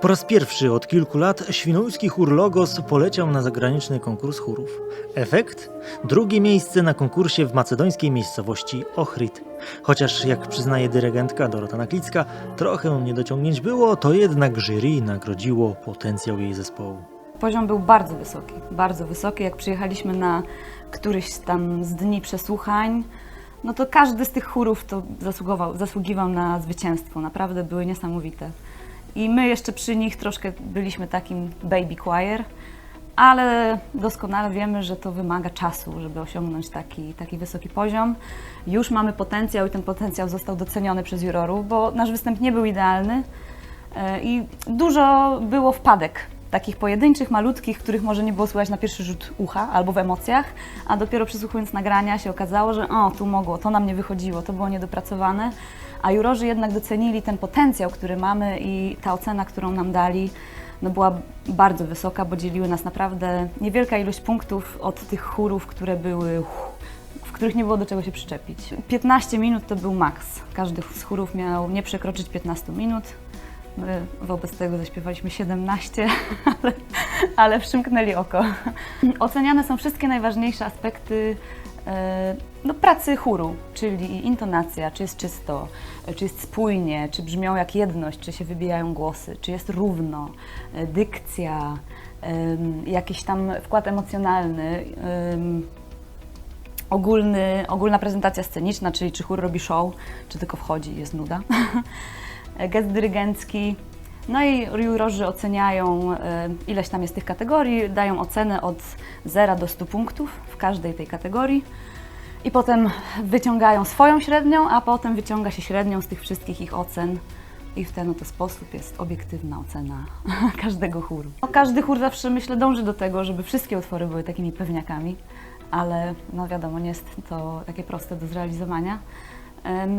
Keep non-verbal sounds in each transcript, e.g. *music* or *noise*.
Po raz pierwszy od kilku lat świnoujski chór Logos poleciał na zagraniczny konkurs chórów. Efekt? Drugie miejsce na konkursie w macedońskiej miejscowości Ohrid. Chociaż, jak przyznaje dyrygentka Dorota Naklicka, trochę niedociągnięć było, to jednak jury nagrodziło potencjał jej zespołu. Poziom był bardzo wysoki, bardzo wysoki. Jak przyjechaliśmy na któryś tam z dni przesłuchań, no to każdy z tych chórów to zasługował, zasługiwał na zwycięstwo. Naprawdę były niesamowite. I my jeszcze przy nich troszkę byliśmy takim baby choir, ale doskonale wiemy, że to wymaga czasu, żeby osiągnąć taki, taki wysoki poziom. Już mamy potencjał i ten potencjał został doceniony przez jurorów, bo nasz występ nie był idealny e, i dużo było wpadek takich pojedynczych, malutkich, których może nie było słychać na pierwszy rzut ucha albo w emocjach, a dopiero przysłuchując nagrania się okazało, że o, tu mogło, to nam nie wychodziło, to było niedopracowane, a jurorzy jednak docenili ten potencjał, który mamy i ta ocena, którą nam dali, no była bardzo wysoka, bo dzieliły nas naprawdę niewielka ilość punktów od tych chórów, które były w których nie było do czego się przyczepić. 15 minut to był maks. Każdy z chórów miał nie przekroczyć 15 minut. My wobec tego zaśpiewaliśmy 17, *laughs* ale, ale przymknęli oko. Oceniane są wszystkie najważniejsze aspekty e, no, pracy chóru, czyli intonacja, czy jest czysto, czy jest spójnie, czy brzmią jak jedność, czy się wybijają głosy, czy jest równo, e, dykcja, jakiś tam wkład emocjonalny, em, ogólny, ogólna prezentacja sceniczna, czyli czy chór robi show, czy tylko wchodzi i jest nuda. *laughs* Gest dyrygencki. No i jurorzy oceniają e, ileś tam jest tych kategorii, dają ocenę od 0 do 100 punktów w każdej tej kategorii. I potem wyciągają swoją średnią, a potem wyciąga się średnią z tych wszystkich ich ocen. I w ten oto sposób jest obiektywna ocena *laughs* każdego chóru. No, każdy chór zawsze, myślę, dąży do tego, żeby wszystkie utwory były takimi pewniakami, ale no wiadomo, nie jest to takie proste do zrealizowania.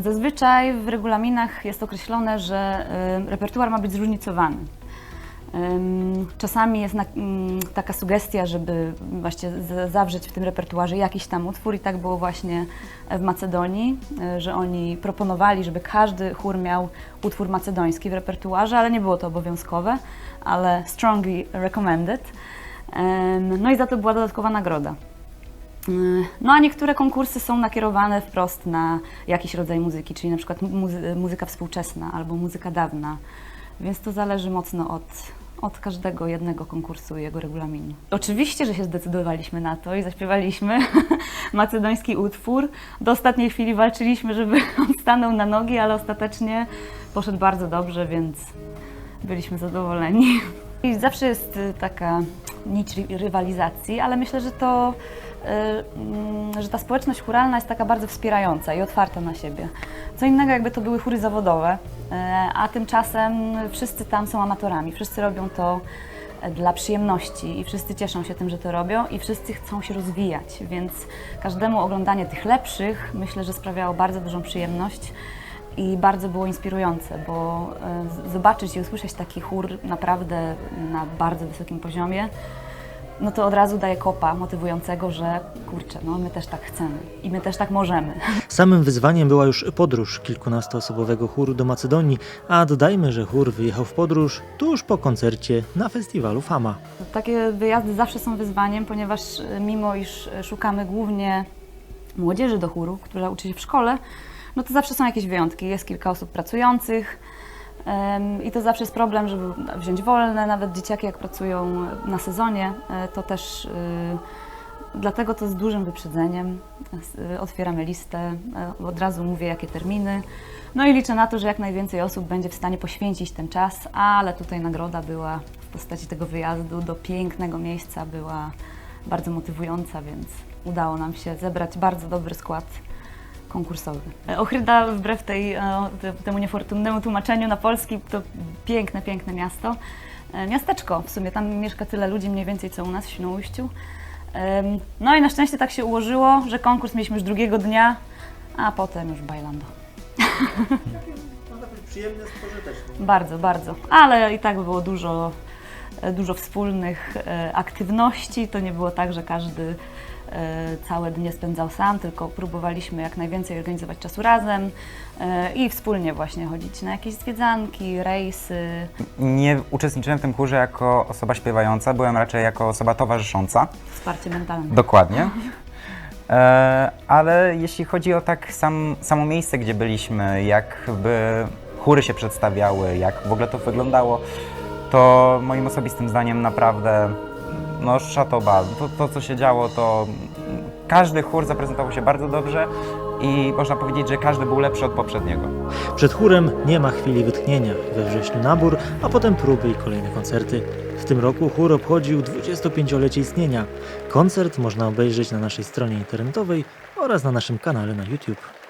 Zazwyczaj w regulaminach jest określone, że repertuar ma być zróżnicowany. Czasami jest mm, taka sugestia, żeby właśnie zawrzeć w tym repertuarze jakiś tam utwór i tak było właśnie w Macedonii, e, że oni proponowali, żeby każdy chór miał utwór macedoński w repertuarze, ale nie było to obowiązkowe, ale strongly recommended. No i za to była dodatkowa nagroda. No a niektóre konkursy są nakierowane wprost na jakiś rodzaj muzyki, czyli na przykład muzy- muzyka współczesna albo muzyka dawna, więc to zależy mocno od, od każdego jednego konkursu i jego regulaminu. Oczywiście, że się zdecydowaliśmy na to i zaśpiewaliśmy *laughs* macedoński utwór. Do ostatniej chwili walczyliśmy, żeby *laughs* on stanął na nogi, ale ostatecznie poszedł bardzo dobrze, więc byliśmy zadowoleni. *laughs* I zawsze jest y, taka nić ry- rywalizacji, ale myślę, że to, że ta społeczność chóralna jest taka bardzo wspierająca i otwarta na siebie. Co innego, jakby to były chóry zawodowe, y, a tymczasem wszyscy tam są amatorami, wszyscy robią to e, dla przyjemności i wszyscy cieszą się tym, że to robią i wszyscy chcą się rozwijać, więc każdemu oglądanie tych lepszych myślę, że sprawiało bardzo dużą przyjemność i bardzo było inspirujące, bo e, zobaczyć i usłyszeć taki chór naprawdę na bardzo wysokim poziomie, no to od razu daje kopa motywującego, że kurczę, no my też tak chcemy i my też tak możemy. *laughs* Samym wyzwaniem była już podróż kilkunastoosobowego chóru do Macedonii, a dodajmy, że chór wyjechał w podróż tuż po koncercie na festiwalu Fama. Takie wyjazdy zawsze są wyzwaniem, ponieważ e, mimo iż e, szukamy głównie młodzieży do chóru, która uczy się w szkole, no to zawsze są jakieś wyjątki. Jest kilka osób pracujących i to zawsze jest problem, żeby wziąć wolne. Nawet dzieciaki jak pracują na sezonie, e, to też e, dlatego to z dużym wyprzedzeniem e, otwieramy listę, e, od razu mówię jakie terminy. No i liczę na to, że jak najwięcej osób będzie w stanie poświęcić ten czas, ale tutaj nagroda była w postaci tego wyjazdu do pięknego miejsca, była bardzo motywująca, więc udało nam się zebrać bardzo dobry skład konkursowy. E, Ochryda wbrew tej, e, te- temu niefortunnemu tłumaczeniu na polski to piękne, piękne miasto. E, Miasteczko w sumie, tam mieszka tyle ludzi mniej więcej co u nas w Świnoujściu. No i na szczęście tak się ułożyło, że konkurs mieliśmy już drugiego dnia, a potem już bailando. Przyjemne, spożyteczne. Bardzo, bardzo. Ale i tak było dużo, dużo wspólnych e, aktywności. To nie było tak, że każdy e, całe dnie spędzał sam, tylko próbowaliśmy jak najwięcej organizować czasu razem e, i wspólnie właśnie chodzić na jakieś zwiedzanki, rejsy. Nie uczestniczyłem w tym chórze jako osoba śpiewająca, byłem raczej jako osoba towarzysząca. Wsparcie mentalne. Dokładnie. *laughs* E, ale jeśli chodzi o tak sam, samo miejsce, gdzie byliśmy, jakby chóry się przedstawiały, jak w ogóle to wyglądało, to moim osobistym zdaniem naprawdę no szatoba. To, to co się działo, to każdy chór zaprezentował się bardzo dobrze i można powiedzieć, że każdy był lepszy od poprzedniego. Przed chórem nie ma chwili wytchnienia. We wrześniu nabór, a potem próby i kolejne koncerty. W tym roku chór obchodził 25-lecie istnienia. Koncert można obejrzeć na naszej stronie internetowej oraz na naszym kanale na YouTube.